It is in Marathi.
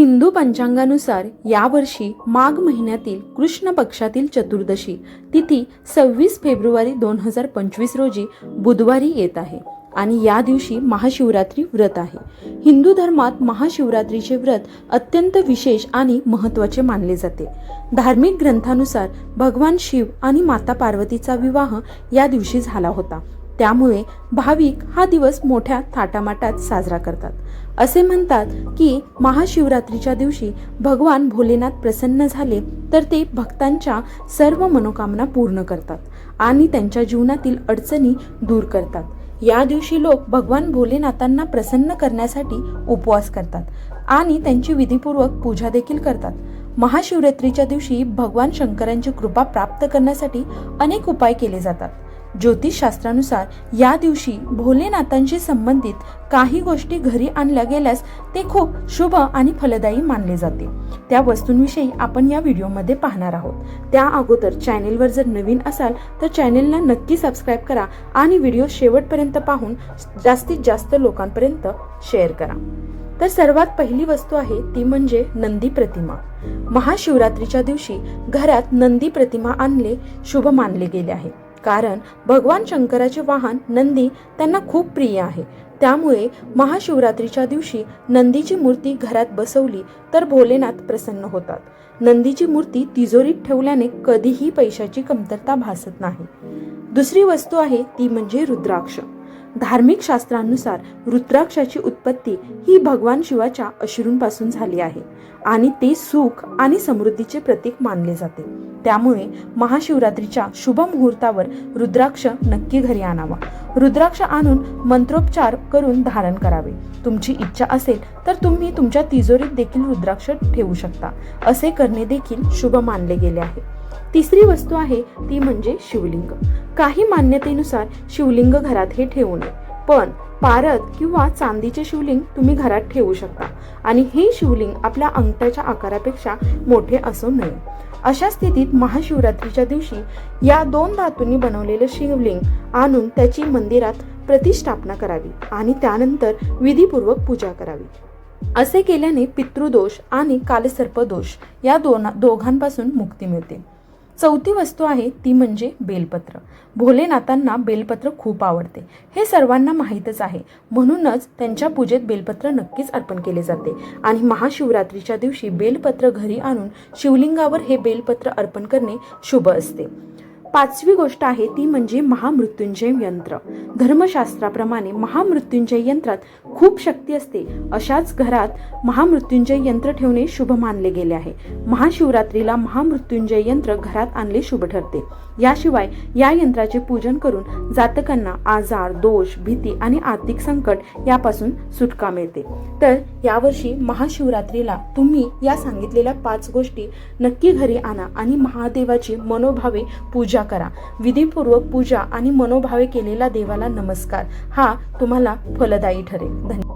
हिंदू पंचांगानुसार यावर्षी माघ महिन्यातील कृष्ण पक्षातील चतुर्दशी तिथी सव्वीस फेब्रुवारी दोन हजार पंचवीस रोजी बुधवारी येत आहे आणि या दिवशी महाशिवरात्री व्रत आहे. हिंदू धर्मात महाशिवरात्रीचे व्रत अत्यंत विशेष आणि महत्त्वाचे मानले जाते. धार्मिक ग्रंथानुसार भगवान शिव आणि माता पार्वतीचा विवाह या दिवशी झाला होता. त्यामुळे भाविक हा दिवस मोठ्या थाटामाटात साजरा करतात. असे म्हणतात की महाशिवरात्रीच्या दिवशी भगवान भोलेनाथ प्रसन्न झाले तर ते भक्तांच्या सर्व मनोकामना पूर्ण करतात आणि त्यांच्या जीवनातील अडचणी दूर करतात. या दिवशी लोक भगवान भोलेनाथांना प्रसन्न करण्यासाठी उपवास करतात आणि त्यांची विधीपूर्वक पूजा देखील करतात. महाशिवरात्रीच्या दिवशी भगवान शंकरांची कृपा प्राप्त करण्यासाठी अनेक उपाय केले जातात. ज्योतिषशास्त्रानुसार या दिवशी भोलेनाथांशी संबंधित काही गोष्टी घरी आणल्या गेल्यास ते खूप शुभ आणि फलदायी मानले जाते. त्या वस्तूंविषयी आपण या व्हिडिओमध्ये पाहणार आहोत. त्या अगोदर चॅनेलवर जर नवीन असाल तर चॅनेलला नक्की सबस्क्राईब करा आणि व्हिडिओ शेवटपर्यंत पाहून जास्तीत जास्त लोकांपर्यंत शेअर करा. तर सर्वात पहिली वस्तू आहे ती म्हणजे नंदी प्रतिमा. महाशिवरात्रीच्या दिवशी घरात नंदी प्रतिमा आणले शुभ मानले गेले आहे. कारण भगवान शंकराचे वाहन नंदी त्यांना खूप प्रिय आहे. त्यामुळे महाशिवरात्रीच्या दिवशी नंदीची मूर्ती घरात बसवली तर भोलेनाथ प्रसन्न होतात. नंदीची मूर्ती तिजोरीत ठेवल्याने कधीही पैशाची कमतरता भासत नाही. दुसरी वस्तू आहे ती म्हणजे रुद्राक्ष. धार्मिक शास्त्रानुसार रुद्राक्षाची उत्पत्ती ही भगवान शिवाच्या अश्रूंपासून झाली आहे आणि ते सुख आणि समृद्धीचे प्रतीक मानले जाते. त्यामुळे महाशिवरात्रीच्या शुभ मुहूर्तावर रुद्राक्ष नक्की घरी आणावा. रुद्राक्ष आणून मंत्रोपचार करून धारण करावे. तुमची इच्छा असेल तर तुम्ही तुमच्या तिजोरीत देखील रुद्राक्ष ठेवू शकता. असे करणे देखील शुभ मानले गेले आहे. तिसरी वस्तू आहे ती म्हणजे शिवलिंग. काही मान्यतेनुसार शिवलिंग घरात हे ठेवू नये. पण पारद किंवा चांदीचे शिवलिंग तुम्ही घरात ठेवू शकता. आणि हे शिवलिंग आपल्या अंगठ्याच्या आकारापेक्षा मोठे असू नये. अशा स्थितीत महाशिवरात्रीच्या दिवशी या दोन धातूंनी बनवलेलं शिवलिंग आणून त्याची मंदिरात प्रतिष्ठापना करावी आणि त्यानंतर विधीपूर्वक पूजा करावी. असे केल्याने पितृदोष आणि कालसर्पदोष या दोन दोघांपासून मुक्ती मिळते. चौथी वस्तू आहे ती म्हणजे बेलपत्र. भोलेनाथांना बेलपत्र खूप आवडते. हे सर्वांना माहीतच आहे. म्हणूनच त्यांच्या पूजेत बेलपत्र नक्कीच अर्पण केले जाते. आणि महाशिवरात्रीच्या दिवशी बेलपत्र घरी आणून शिवलिंगावर हे बेलपत्र अर्पण करणे शुभ असते. पाचवी गोष्ट आहे ती म्हणजे महामृत्युंजय यंत्र. धर्मशास्त्राप्रमाणे महामृत्युंजय यंत्रात खूप शक्ती असते. अशाच घरात महामृत्युंजय यंत्र ठेवणे शुभ मानले गेले आहे. महाशिवरात्रीला महामृत्युंजय यंत्र घरात आणले शुभ ठरते. याशिवाय या यंत्राचे पूजन करून जातकांना आजार दोष भीती आणि आर्थिक संकट यापासून सुटका मिळते. तर यावर्षी महाशिवरात्रीला तुम्ही या सांगितलेल्या पाच गोष्टी नक्की घरी आणा आणि महादेवाची मनोभावे पूजा करा. विधीपूर्वक पूजा आणि मनोभावे केलेला देवाला नमस्कार. हा तुम्हाला फलदायी ठरेल. धन्यवाद.